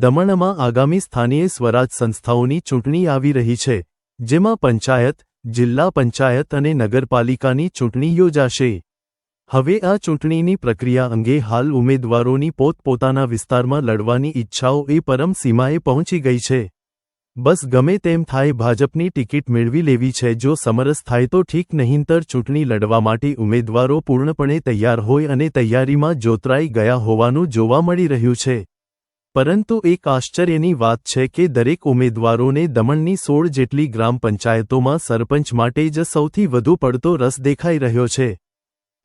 દમણમાં આગામી સ્થાનીય સ્વરાજ સંસ્થાઓની ચૂંટણી આવી રહી છે, જેમાં પંચાયત, જિલ્લા પંચાયત અને નગરપાલિકાની ચૂંટણી યોજાશે. હવે આ ચૂંટણીની પ્રક્રિયા અંગે હાલ ઉમેદવારોની પોતપોતાના વિસ્તારમાં લડવાની ઈચ્છાઓ એ પરમ સીમાએ પહોંચી ગઈ છે. બસ ગમે તેમ થાય ભાજપની ટિકિટ મેળવી લેવી છે, જો સમરસ થાય તો ઠીક નહીંતર ચૂંટણી લડવા માટે ઉમેદવારો પૂર્ણપણે તૈયાર હોય અને તૈયારીમાં જોતરાઈ ગયા હોવાનું જોવા મળી રહ્યું છે. પરંતુ એક આશ્ચર્યની વાત છે કે દરેક ઉમેદવારોને દમણની સોળ જેટલી ગ્રામ પંચાયતોમાં સરપંચ માટે જ સૌથી વધુ પડતો રસ દેખાઈ રહ્યો છે.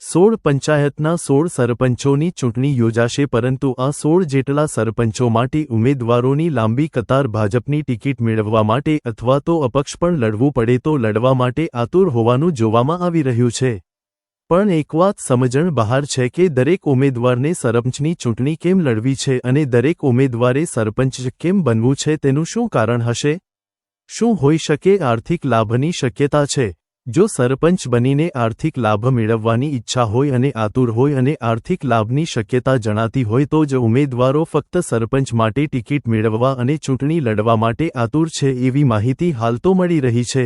સોળ પંચાયતના સોળ સરપંચોની ચૂંટણી યોજાશે પરંતુ આ સોળ જેટલા સરપંચો માટે ઉમેદવારોની લાંબી કતાર ભાજપની ટિકિટ મેળવવા માટે અથવા તો અપક્ષ પણ લડવું પડે તો લડવા માટે આતુર હોવાનું જોવામાં આવી રહ્યું છે. પણ એક વાત સમજણ બહાર છે કે દરેક ઉમેદવારને સરપંચની ચૂંટણી કેમ લડવી છે અને દરેક ઉમેદવારે સરપંચ કેમ બનવું છે તેનું શું કારણ હશે? શું હોઈ શકે આર્થિક લાભની શક્યતા છે? જો સરપંચ બનીને આર્થિક લાભ મેળવવાની ઈચ્છા હોય અને આતુર હોય અને આર્થિક લાભની શક્યતા જણાતી હોય તો જ ઉમેદવારો ફક્ત સરપંચ માટે ટિકિટ મેળવવા અને ચૂંટણી લડવા માટે આતુર છે એવી માહિતી હાલ તો મળી રહી છે.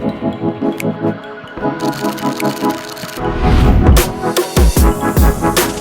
Thank you.